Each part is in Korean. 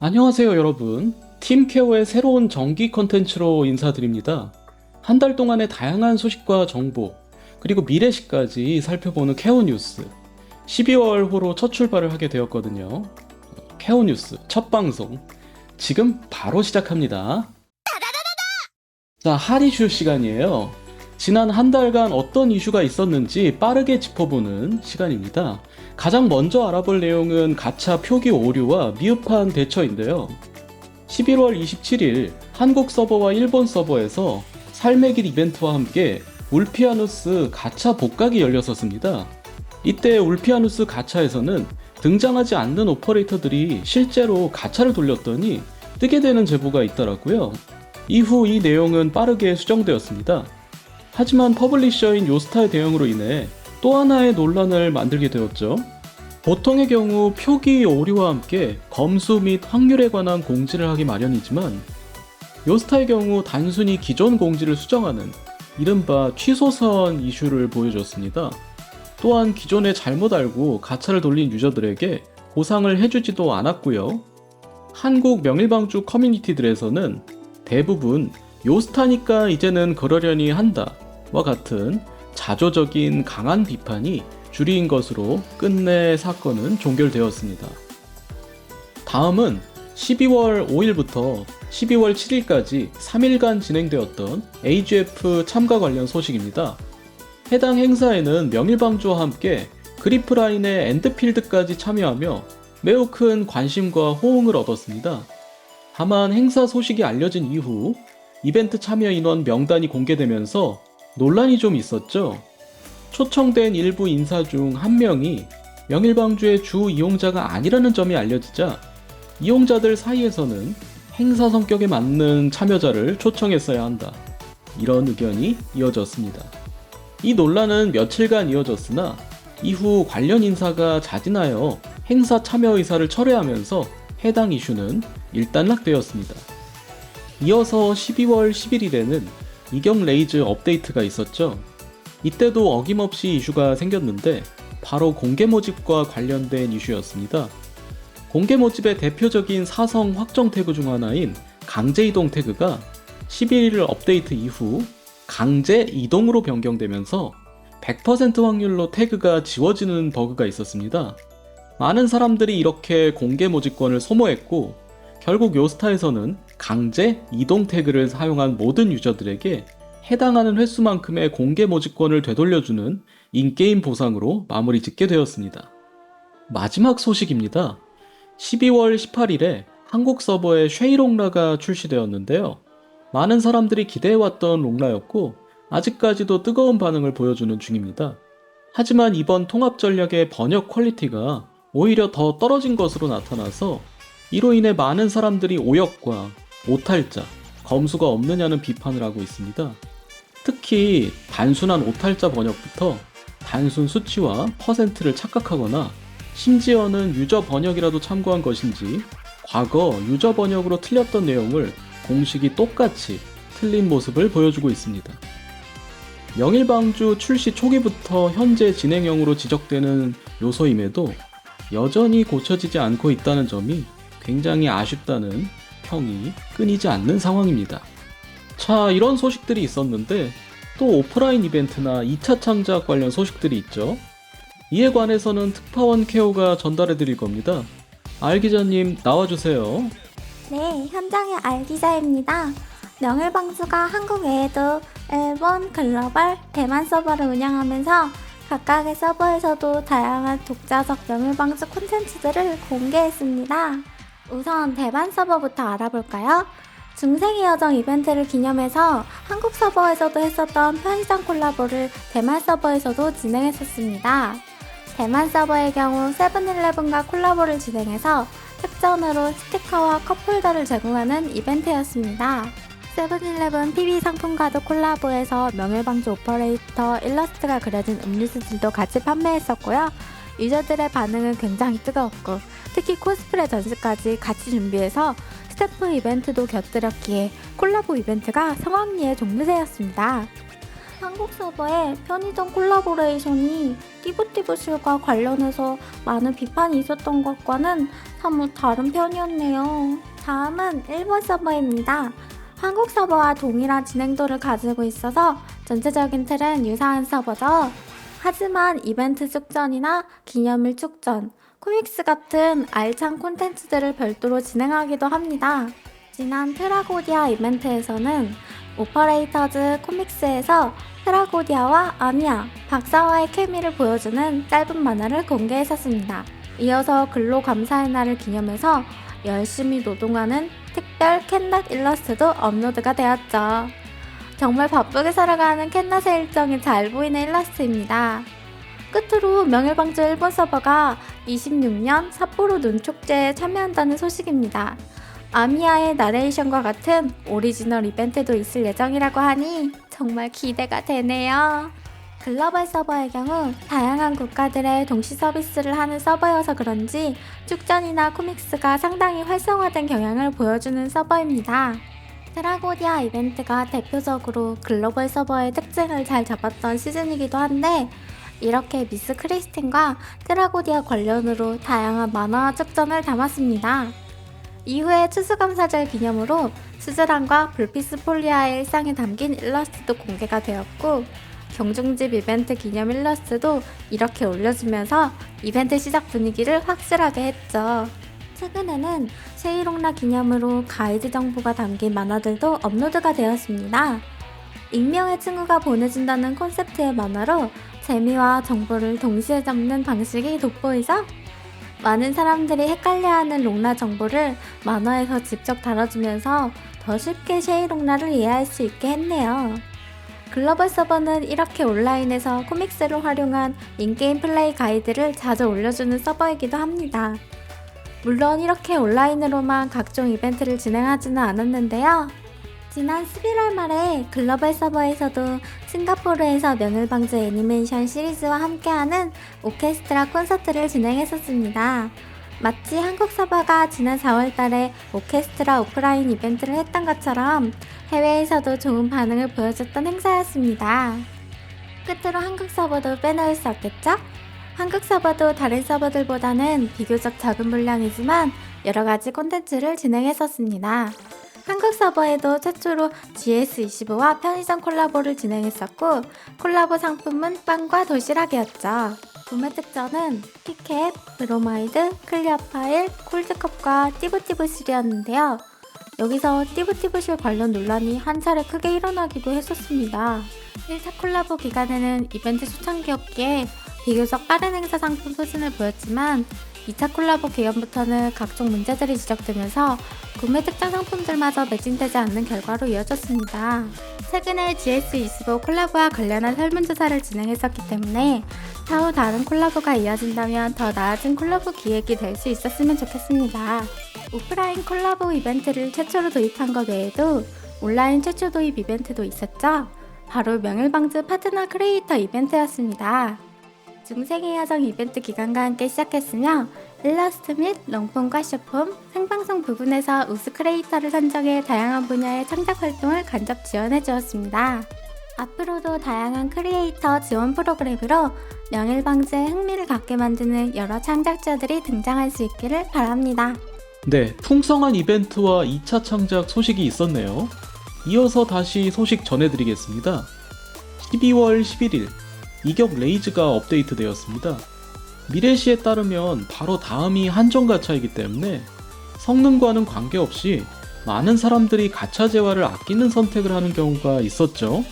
안녕하세요 여러분. 팀케어의 새로운 정기 컨텐츠로 인사드립니다. 한 달 동안의 다양한 소식과 정보 그리고 미래시까지 살펴보는 케어 뉴스. 12월 호로 첫 출발을 하게 되었거든요. 케어 뉴스 첫 방송. 지금 바로 시작합니다. 자 핫이슈 시간이에요. 지난 한 달간 어떤 이슈가 있었는지 빠르게 짚어보는 시간입니다 가장 먼저 알아볼 내용은 가차 표기 오류와 미흡한 대처인데요. 11월 27일 한국 서버와 일본 서버에서 삶의 길 이벤트와 함께 울피아누스 가차 복각이 열렸었습니다. 이때 울피아누스 가차에서는 등장하지 않는 오퍼레이터들이 실제로 가차를 돌렸더니 뜨게 되는 제보가 있더라고요. 이후 이 내용은 빠르게 수정되었습니다. 하지만 퍼블리셔인 요스타의 대응으로 인해 또 하나의 논란을 만들게 되었죠. 보통의 경우 표기 오류와 함께 검수 및 확률에 관한 공지를 하기 마련이지만 요스타의 경우 단순히 기존 공지를 수정하는 이른바 취소선 이슈를 보여줬습니다. 또한 기존에 잘못 알고 가차를 돌린 유저들에게 보상을 해주지도 않았고요. 한국 명일방주 커뮤니티들에서는 대부분 요스타니까 이제는 그러려니 한다와 같은 자조적인 강한 비판이 주리인 것으로 끝내 사건은 종결되었습니다. 다음은 12월 5일부터 12월 7일까지 3일간 진행되었던 AGF 참가 관련 소식입니다. 해당 행사에는 명일방주와 함께 그리프라인의 엔드필드까지 참여하며 매우 큰 관심과 호응을 얻었습니다. 다만 행사 소식이 알려진 이후 이벤트 참여 인원 명단이 공개되면서 논란이 좀 있었죠. 초청된 일부 인사 중 한 명이 명일방주의 주 이용자가 아니라는 점이 알려지자 이용자들 사이에서는 행사 성격에 맞는 참여자를 초청했어야 한다. 이런 의견이 이어졌습니다. 이 논란은 며칠간 이어졌으나 이후 관련 인사가 자진하여 행사 참여 의사를 철회하면서 해당 이슈는 일단락되었습니다. 이어서 12월 11일에는 이경 레이즈 업데이트가 있었죠. 이때도 어김없이 이슈가 생겼는데 바로 공개 모집과 관련된 이슈였습니다. 공개 모집의 대표적인 사성 확정 태그 중 하나인 강제 이동 태그가 11일 업데이트 이후 강제 이동으로 변경되면서 100% 확률로 태그가 지워지는 버그가 있었습니다. 많은 사람들이 이렇게 공개 모집권을 소모했고 결국 요스타에서는 강제 이동 태그를 사용한 모든 유저들에게 해당하는 횟수만큼의 공개 모집권을 되돌려주는 인게임 보상으로 마무리 짓게 되었습니다. 마지막 소식입니다. 12월 18일에 한국 서버에 쉐이롱라가 출시되었는데요. 많은 사람들이 기대해왔던 롱라였고 아직까지도 뜨거운 반응을 보여주는 중입니다. 하지만 이번 통합 전략의 번역 퀄리티가 오히려 더 떨어진 것으로 나타나서 이로 인해 많은 사람들이 오역과 오탈자, 검수가 없느냐는 비판을 하고 있습니다. 특히 단순한 오탈자 번역부터 단순 수치와 퍼센트를 착각하거나 심지어는 유저 번역이라도 참고한 것인지 과거 유저 번역으로 틀렸던 내용을 공식이 똑같이 틀린 모습을 보여주고 있습니다. 명일방주 출시 초기부터 현재 진행형으로 지적되는 요소임에도 여전히 고쳐지지 않고 있다는 점이 굉장히 아쉽다는 평이 끊이지 않는 상황입니다. 자, 이런 소식들이 있었는데 또 오프라인 이벤트나 2차 창작 관련 소식들이 있죠. 이에 관해서는 특파원 케어가 전달해 드릴 겁니다. 알 기자님 나와주세요. 네, 현장의 알 기자입니다. 명일방주가 한국 외에도 일본, 글로벌, 대만 서버를 운영하면서 각각의 서버에서도 다양한 독자적 명일방주 콘텐츠들을 공개했습니다. 우선 대만 서버부터 알아볼까요? 중세기 여정 이벤트를 기념해서 한국 서버에서도 했었던 편의점 콜라보를 대만 서버에서도 진행했었습니다. 대만 서버의 경우 세븐일레븐과 콜라보를 진행해서 특전으로 스티커와 컵홀더를 제공하는 이벤트였습니다. 세븐일레븐 TV 상품과도 콜라보해서 명일방주 오퍼레이터 일러스트가 그려진 음료수들도 같이 판매했었고요. 유저들의 반응은 굉장히 뜨거웠고 특히 코스프레 전시까지 같이 준비해서 스태프 이벤트도 곁들였기에 콜라보 이벤트가 성황리의 종류제였습니다. 한국 서버의 편의점 콜라보레이션이 띠부띠부실과 관련해서 많은 비판이 있었던 것과는 사뭇 다른 편이었네요. 다음은 일본 서버입니다. 한국 서버와 동일한 진행도를 가지고 있어서 전체적인 틀은 유사한 서버죠. 하지만 이벤트 축전이나 기념일 축전, 코믹스 같은 알찬 콘텐츠들을 별도로 진행하기도 합니다. 지난 트라고디아 이벤트에서는 오퍼레이터즈 코믹스에서 트라고디아와 아미야, 박사와의 케미를 보여주는 짧은 만화를 공개했었습니다. 이어서 근로 감사의 날을 기념해서 열심히 노동하는 특별 캔낫 일러스트도 업로드가 되었죠. 정말 바쁘게 살아가는 캔낫의 일정이 잘 보이는 일러스트입니다. 끝으로 명예방주 일본 서버가 26년 삿포로 눈축제에 참여한다는 소식입니다. 아미야의 나레이션과 같은 오리지널 이벤트도 있을 예정이라고 하니 정말 기대가 되네요. 글로벌 서버의 경우 다양한 국가들의 동시 서비스를 하는 서버여서 그런지 축전이나 코믹스가 상당히 활성화된 경향을 보여주는 서버입니다. 트라고디아 이벤트가 대표적으로 글로벌 서버의 특징을 잘 잡았던 시즌이기도 한데 이렇게 미스 크리스틴과 트라고디아 관련으로 다양한 만화와 축전을 담았습니다. 이후에 추수감사절 기념으로 수즈란과 불피스 폴리아의 일상이 담긴 일러스트도 공개가 되었고 경중집 이벤트 기념 일러스트도 이렇게 올려주면서 이벤트 시작 분위기를 확실하게 했죠. 최근에는 세이롱라 기념으로 가이드 정보가 담긴 만화들도 업로드가 되었습니다. 익명의 친구가 보내준다는 콘셉트의 만화로 재미와 정보를 동시에 잡는 방식이 돋보이죠? 많은 사람들이 헷갈려하는 롱라 정보를 만화에서 직접 다뤄주면서 더 쉽게 쉐이롱라를 이해할 수 있게 했네요. 글로벌 서버는 이렇게 온라인에서 코믹스를 활용한 인게임 플레이 가이드를 자주 올려주는 서버이기도 합니다. 물론 이렇게 온라인으로만 각종 이벤트를 진행하지는 않았는데요. 지난 11월 말에 글로벌 서버에서도 싱가포르에서 명일방주 애니메이션 시리즈와 함께하는 오케스트라 콘서트를 진행했었습니다. 마치 한국 서버가 지난 4월 달에 오케스트라 오프라인 이벤트를 했던 것처럼 해외에서도 좋은 반응을 보여줬던 행사였습니다. 끝으로 한국 서버도 빼놓을 수 없겠죠? 한국 서버도 다른 서버들보다는 비교적 적은 분량이지만 여러 가지 콘텐츠를 진행했었습니다. 한국 서버에도 최초로 GS25와 편의점 콜라보를 진행했었고 콜라보 상품은 빵과 도시락이었죠. 구매 특전은 피켓, 브로마이드, 클리어 파일, 콜드컵과 띠부띠부실이었는데요. 여기서 띠부띠부실 관련 논란이 한 차례 크게 일어나기도 했었습니다. 1차 콜라보 기간에는 이벤트 초창기였기에 비교적 빠른 행사 상품 소진을 보였지만 2차 콜라보 기간부터는 각종 문제들이 지적되면서 구매 특정 상품들마저 매진되지 않는 결과로 이어졌습니다. 최근에 GS25 콜라보와 관련한 설문조사를 진행했었기 때문에 차후 다른 콜라보가 이어진다면 더 나아진 콜라보 기획이 될 수 있었으면 좋겠습니다. 오프라인 콜라보 이벤트를 최초로 도입한 것 외에도 온라인 최초 도입 이벤트도 있었죠. 바로 명일방주 파트너 크리에이터 이벤트였습니다. 중생의 야정 이벤트 기간과 함께 시작했으며 일러스트 및 롱폼과 쇼폼, 생방송 부분에서 우수 크리에이터를 선정해 다양한 분야의 창작 활동을 간접 지원해 주었습니다. 앞으로도 다양한 크리에이터 지원 프로그램으로 명일방주에 흥미를 갖게 만드는 여러 창작자들이 등장할 수 있기를 바랍니다. 네, 풍성한 이벤트와 2차 창작 소식이 있었네요. 이어서 다시 소식 전해드리겠습니다. 12월 11일, 이격 레이즈가 업데이트되었습니다. 미래시에 따르면 바로 다음이 한정 가차이기 때문에 성능과는 관계없이 많은 사람들이 가차 재화를 아끼는 선택을 하는 경우가 있었죠.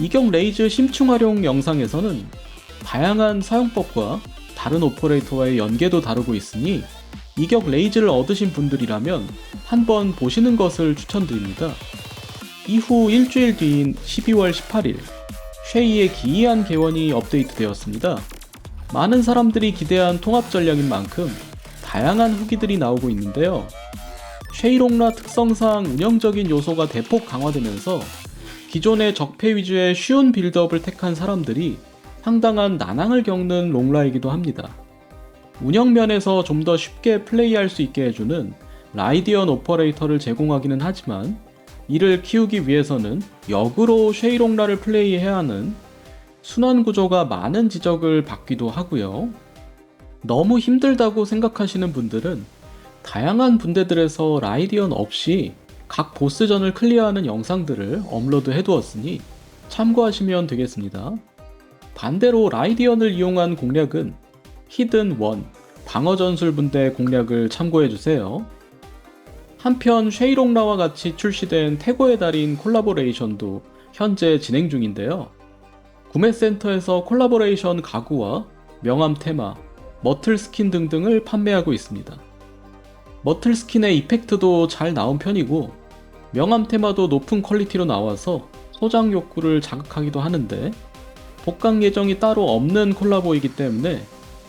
이격 레이즈 심층 활용 영상에서는 다양한 사용법과 다른 오퍼레이터와의 연계도 다루고 있으니 이격 레이즈를 얻으신 분들이라면 한번 보시는 것을 추천드립니다. 이후 일주일 뒤인 12월 18일, 쉐이의 기이한 개원이 업데이트되었습니다. 많은 사람들이 기대한 통합 전략인 만큼 다양한 후기들이 나오고 있는데요. 쉐이롱라 특성상 운영적인 요소가 대폭 강화되면서 기존의 적폐 위주의 쉬운 빌드업을 택한 사람들이 상당한 난항을 겪는 롱라이기도 합니다. 운영 면에서 좀 더 쉽게 플레이할 수 있게 해주는 라이디언 오퍼레이터를 제공하기는 하지만 이를 키우기 위해서는 역으로 쉐이롱라를 플레이해야 하는 순환 구조가 많은 지적을 받기도 하고요. 너무 힘들다고 생각하시는 분들은 다양한 분대들에서 라이디언 없이 각 보스전을 클리어하는 영상들을 업로드 해두었으니 참고하시면 되겠습니다. 반대로 라이디언을 이용한 공략은 히든 원, 방어 전술 분대 공략을 참고해 주세요. 한편 쉐이롱라와 같이 출시된 태고의 달인 콜라보레이션도 현재 진행 중인데요. 구매센터에서 콜라보레이션 가구와 명함 테마, 머틀 스킨 등등을 판매하고 있습니다. 머틀 스킨의 이펙트도 잘 나온 편이고 명함 테마도 높은 퀄리티로 나와서 소장 욕구를 자극하기도 하는데 복강 예정이 따로 없는 콜라보이기 때문에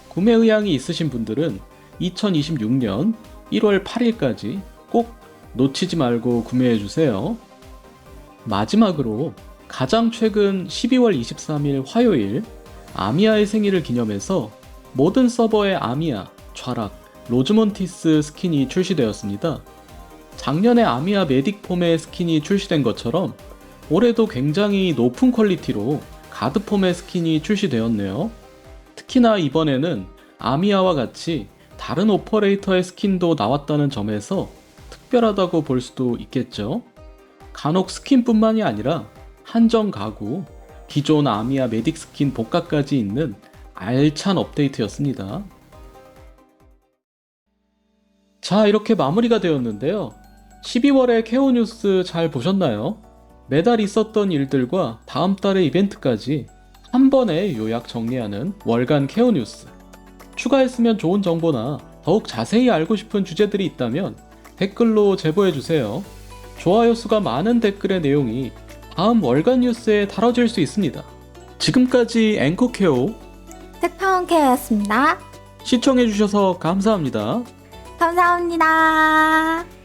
구매 의향이 있으신 분들은 2026년 1월 8일까지 꼭 놓치지 말고 구매해 주세요. 마지막으로 가장 최근 12월 23일 화요일 아미아의 생일을 기념해서 모든 서버의 아미아, 좌락, 로즈몬티스 스킨이 출시되었습니다. 작년에 아미아 메딕 폼의 스킨이 출시된 것처럼 올해도 굉장히 높은 퀄리티로 가드 폼의 스킨이 출시되었네요. 특히나 이번에는 아미아와 같이 다른 오퍼레이터의 스킨도 나왔다는 점에서 특별하다고 볼 수도 있겠죠. 간혹 스킨뿐만이 아니라 한정 가구, 기존 아미아 메딕 스킨 복각까지 있는 알찬 업데이트였습니다. 자, 이렇게 마무리가 되었는데요. 12월의 케오 뉴스 잘 보셨나요? 매달 있었던 일들과 다음 달의 이벤트까지 한 번에 요약 정리하는 월간 케오 뉴스. 추가했으면 좋은 정보나 더욱 자세히 알고 싶은 주제들이 있다면 댓글로 제보해 주세요. 좋아요 수가 많은 댓글의 내용이 다음 월간 뉴스에 다뤄질 수 있습니다. 지금까지 앵커 케오 특파원 케어였습니다. 시청해 주셔서 감사합니다. 감사합니다.